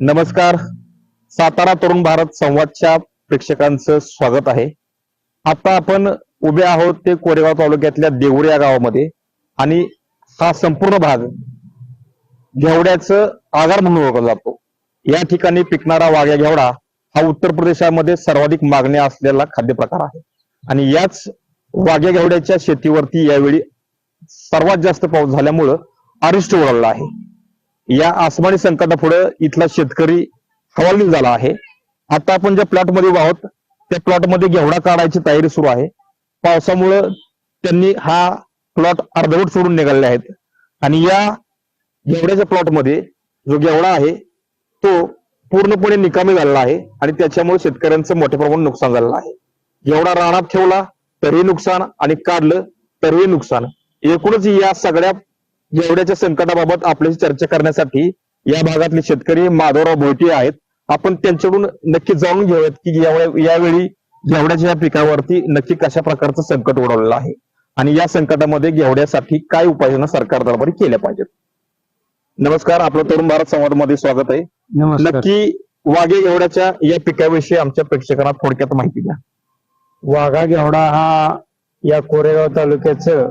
नमस्कार. सातारा तरुण भारत संवादच्या प्रेक्षकांचं स्वागत आहे. आता आपण उभे आहोत ते कोरेगाव तालुक्यातल्या देवरे या गावामध्ये आणि हा संपूर्ण भाग घेवड्याचं आगार म्हणून ओळखला जातो. या ठिकाणी पिकणारा वाघ्या घेवडा हा उत्तर प्रदेशामध्ये सर्वाधिक मागण्या असलेला खाद्यप्रकार आहे. आणि याच वाघ्या घेवड्याच्या शेतीवरती यावेळी सर्वात जास्त पाऊस झाल्यामुळं अरिष्ट उडाला आहे. या आसमानी संकटापुढे इथला शेतकरी हवालदिल झाला आहे. आता आपण ज्या प्लॉटमध्ये आहोत त्या प्लॉटमध्ये घेवडा काढायची तयारी सुरू आहे. पावसामुळं त्यांनी हा प्लॉट अर्धवट सोडून निघाले आहेत. आणि या घेवड्याच्या प्लॉटमध्ये जो घेवडा आहे तो पूर्णपणे निकामी झालेला आहे आणि त्याच्यामुळे शेतकऱ्यांचं मोठ्या प्रमाणात नुकसान झालेलं आहे. घेवडा रानात ठेवला तरीही नुकसान आणि काढलं तरीही नुकसान. एकूणच या सगळ्या घेवड्याच्या संकटाबाबत आपल्याशी चर्चा करण्यासाठी या भागातले शेतकरी माधवराव भोयटे आहेत. आपण त्यांच्याकडून नक्की जाणून घेऊयात की यावेळी घेवड्याच्या या पिकावरती नक्की कशा प्रकारचं संकट ओढवलेलं आहे आणि या संकटामध्ये घेवड्यासाठी काय उपाययोजना सरकार दरबारी केल्या पाहिजेत. नमस्कार आपलं तरुण भारत संवादमध्ये स्वागत आहे. नक्की वाघे घेवड्याच्या या पिकाविषयी आमच्या प्रेक्षकांना थोडक्यात माहिती द्या. वाघा घेवडा हा या कोरेगाव तालुक्याचं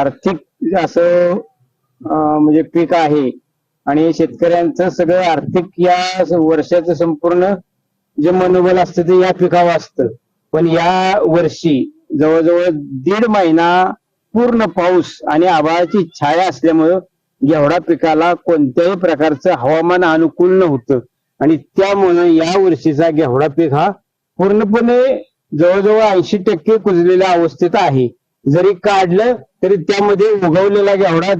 आर्थिक असं म्हणजे पीक आहे. आणि शेतकऱ्यांचं सगळं आर्थिक या वर्षाचं संपूर्ण जे मनोबल असतं ते या पिकावर असतं. पण या वर्षी जवळजवळ दीड महिना पूर्ण पाऊस आणि आभाळाची छाया असल्यामुळं एवढा पिकाला कोणत्याही प्रकारचं हवामान अनुकूल नव्हतं. आणि त्यामुळे या वर्षीचा घेवडा पीक हा पूर्णपणे जवळजवळ ऐंशी टक्के कुजलेल्या अवस्थेत आहे. जरी काढलं तरी त्यामध्ये उगवलेला घेवडा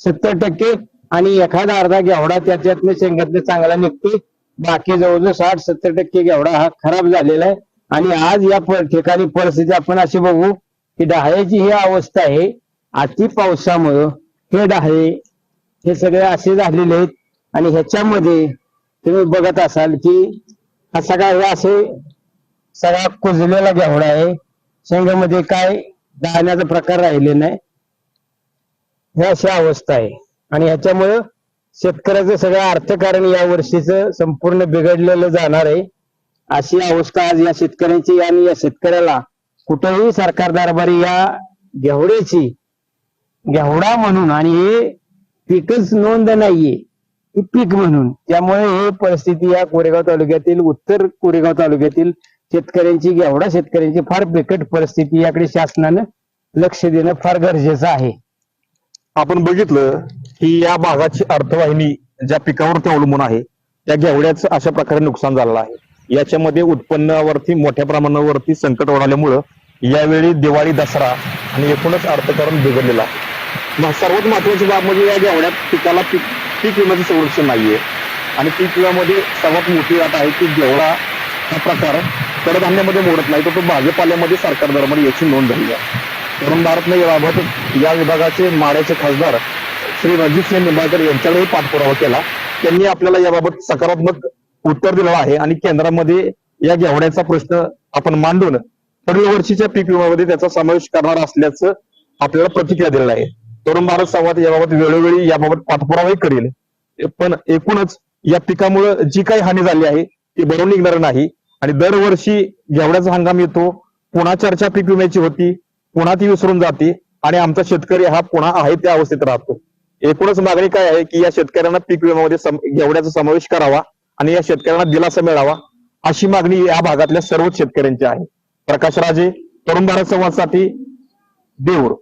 सत्तर टक्के आणि एखादा अर्धा घेवडा त्याच्यातनं शेंगातनं चांगला निघते बाकी जवळजवळ साठ सत्तर टक्के घेवडा हा खराब झालेला आहे. आणि आज या ठिकाणी परिस्थिती आपण अशी बघू की डहाळ्याची ही अवस्था आहे. अति पावसामुळं हे डहाळे हे सगळे असे झालेले आहेत. आणि ह्याच्यामध्ये तुम्ही बघत असाल की हा सगळा हे असे सगळा कुजलेला घेवडा आहे. शेंगामध्ये काय दाण्याचा प्रकार राहिले नाही. हे अशी अवस्था आहे. आणि ह्याच्यामुळं शेतकऱ्याचं सगळं अर्थकारण या वर्षीचं संपूर्ण बिघडलेलं जाणार आहे. अशी अवस्था आज या शेतकऱ्यांची आणि या शेतकऱ्याला कुठेही सरकार दरबारी या घेवड्याची घेवडा म्हणून आणि हे पीकच नोंद नाहीये. पीक म्हणून. त्यामुळे हे परिस्थिती या कोरेगाव तालुक्यातील उत्तर कोरेगाव तालुक्यातील शेतकऱ्यांची घेवडा शेतकऱ्यांची फार बिकट परिस्थिती याकडे शासनानं लक्ष देणं फार गरजेचं आहे. आपण बघितलं की या भागाची अर्थवाहिनी ज्या पिकावरती अवलंबून आहे त्या घेवड्याचं अशा प्रकारे नुकसान झालेलं आहे. याच्यामध्ये उत्पन्नावरती मोठ्या प्रमाणावरती संकट ओढाल्यामुळं यावेळी दिवाळी दसरा आणि एकूणच अर्थकारण बिघडलेलं आहे. सर्वात महत्वाची बाब म्हणजे या घेवड्यात पिकाला पीक पीक विम्याचं संरक्षण नाहीये. आणि पीक विम्यामध्ये सर्वात मोठी अट आहे की जेवढा हा प्रकार कडधान्यामध्ये मोडत नाही तर तो भाजीपाल्यामध्ये सरकार दरम्यान याची नोंद झाली आहे. तरुण भारतने याबाबत या विभागाचे माड्याचे खासदार श्री रणजित सिंह निंबाळकर यांच्याकडेही पाठपुरावा केला. त्यांनी आपल्याला याबाबत सकारात्मक उत्तर दिलेलं आहे आणि केंद्रामध्ये या घेवड्याचा प्रश्न आपण मांडून पुढील वर्षीच्या पीक विम्यामध्ये त्याचा समावेश करणार असल्याचं आपल्याला प्रतिक्रिया दिलेला आहे. तरुण भारत संवाद याबाबत वेळोवेळी याबाबत पाठपुरावाही करेल. पण एकूणच या पिकामुळे जी काही हानी झाली आहे ती भरून निघणार नाही. आणि दरवर्षी घेवड्याचा हंगाम येतो पुन्हा चर्चा पीक विम्याची होती पुन्हा ती विसरून जाते आणि आमचा शेतकरी हा पुन्हा आहे त्या अवस्थेत राहतो. एकूणच मागणी काय आहे की या शेतकऱ्यांना पीक विम्यामध्ये सम- घेवड्याचा समावेश करावा आणि या शेतकऱ्यांना दिलासा मिळावा अशी मागणी या भागातल्या सर्वच शेतकऱ्यांची आहे. प्रकाश राजे तरुण भारत संवादसाठी देऊर.